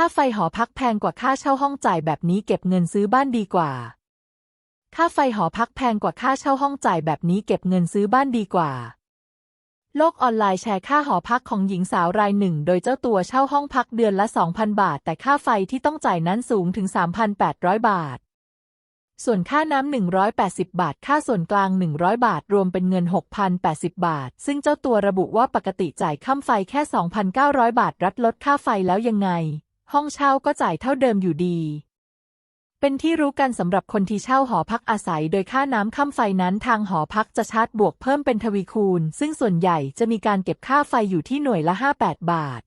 ค่าไฟหอพักแพงกว่าค่าเช่าห้องจ่ายแบบนี้เก็บเงินซื้อบ้านดีกว่า ค่าไฟหอพักแพงกว่าค่าเช่าห้องจ่ายแบบนี้เก็บเงินซื้อบ้านดีกว่า โลกออนไลน์แชร์ค่าหอพักของหญิงสาวรายหนึ่ง โดยเจ้าตัวเช่าห้องพักเดือนละ 2,000 บาท แต่ค่าไฟที่ต้องจ่ายนั้นสูงถึง 3,800 บาท ส่วนค่าน้ำ180 บาท ค่าส่วนกลาง 100 บาท รวมเป็นเงิน 6,080 บาท ซึ่งเจ้าตัวระบุว่าปกติจ่ายค่าไฟแค่ 2,900 บาท รัดลดค่าไฟแล้วยังไง ห้องเช่าก็จ่ายเท่าเดิมอยู่ดี เป็นที่รู้กันสำหรับคนที่เช่าหอพักอาศัย โดยค่าน้ำค่าไฟนั้นทางหอพักจะชาร์จบวกเพิ่มเป็นทวีคูณ ซึ่งส่วนใหญ่จะมีการเก็บค่าไฟอยู่ที่หน่วยละ 58 บาท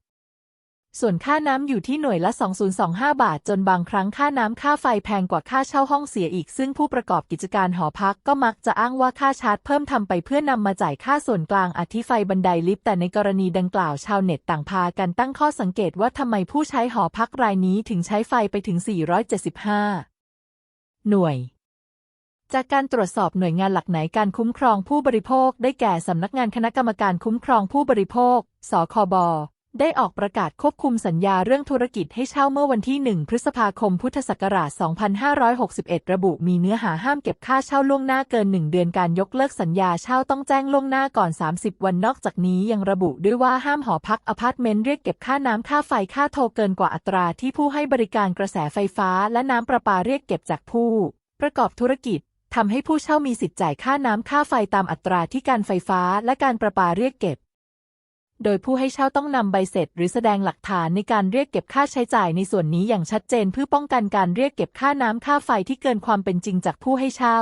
ส่วนค่าน้ำอยู่ที่หน่วยละ 2025 บาท จนบางครั้งค่าน้ำค่าไฟแพงกว่าค่าเช่าห้องเสียอีก ซึ่งผู้ประกอบกิจการหอพักก็มักจะอ้างว่าค่าชาร์จเพิ่มทำไปเพื่อนำมาจ่ายค่าส่วนกลางอธิไฟบันไดลิฟต์แต่ในกรณีดังกล่าวชาวเน็ตต่างพากันตั้งข้อสังเกตว่าทำไมผู้ใช้หอพักรายนี้ถึงใช้ไฟไปถึง 475 หน่วยจากการตรวจสอบหน่วยงานหลักไหนการคุ้มครองผู้บริโภค ได้แก่สำนักงานคณะกรรมการคุ้มครองผู้บริโภค สคบ ได้ออกประกาศควบคุมสัญญาเรื่องธุรกิจให้เช่าเมื่อวันที่ 1 พฤษภาคมพุทธศักราช 2561 ระบุมีเนื้อหาห้ามเก็บค่าเช่าล่วงหน้าเกิน 1 เดือนการยกเลิกสัญญาเช่าต้องแจ้งล่วงหน้าก่อน 30 วันนอกจากนี้ยังระบุด้วยว่าห้ามหอพักอพาร์ตเมนต์เรียกเก็บค่าน้ำค่าไฟค่าโทรเกินกว่าอัตราที่ผู้ให้บริการกระแสไฟฟ้า และน้ำประปาเรียกเก็บจากผู้ ประกอบธุรกิจทำให้ผู้เช่ามีสิทธิ์จ่ายค่าน้ำค่าไฟตามอัตราที่การไฟฟ้าและการประปาเรียกเก็บ โดยผู้ให้เช่าต้องนำใบเสร็จ หรือแสดงหลักฐานในการเรียกเก็บค่าใช้จ่ายในส่วนนี้อย่างชัดเจนเพื่อป้องกันการเรียกเก็บค่าน้ำค่าไฟที่เกินความเป็นจริงจากผู้ให้เช่า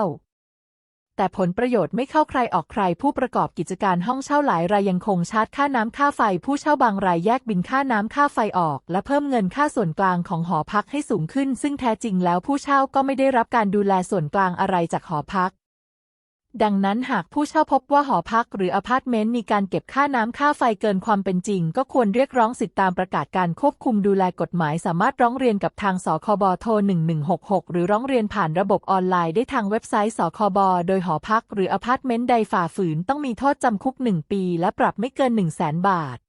แต่ผลประโยชน์ไม่เข้าใครออกใคร ผู้ประกอบกิจการห้องเช่าหลายรายยังคงชาร์จค่าน้ำค่าไฟ ผู้เช่าบางรายแยกบินค่าน้ำค่าไฟออก และเพิ่มเงินค่าส่วนกลางของหอพักให้สูงขึ้น ซึ่งแท้จริงแล้วผู้เช่าก็ไม่ได้รับการดูแลส่วนกลางอะไรจากหอพัก ดังนั้นหากผู้เช่าพบว่าหอพักหรืออพาร์ตเมนต์มีการเก็บค่าน้ำค่าไฟเกินความเป็นจริง ก็ควรเรียกร้องสิทธิตามประกาศการควบคุมดูแลกฎหมาย สามารถร้องเรียนกับทางสคบโทร 1166 หรือร้องเรียนผ่านระบบออนไลน์ได้ทางเว็บไซต์สคบโดยหอพักหรืออพาร์ตเมนต์ใดฝ่าฝืนต้องมีโทษจำคุก 1 ปี และปรับไม่เกิน 1 0 0 0 0แบาท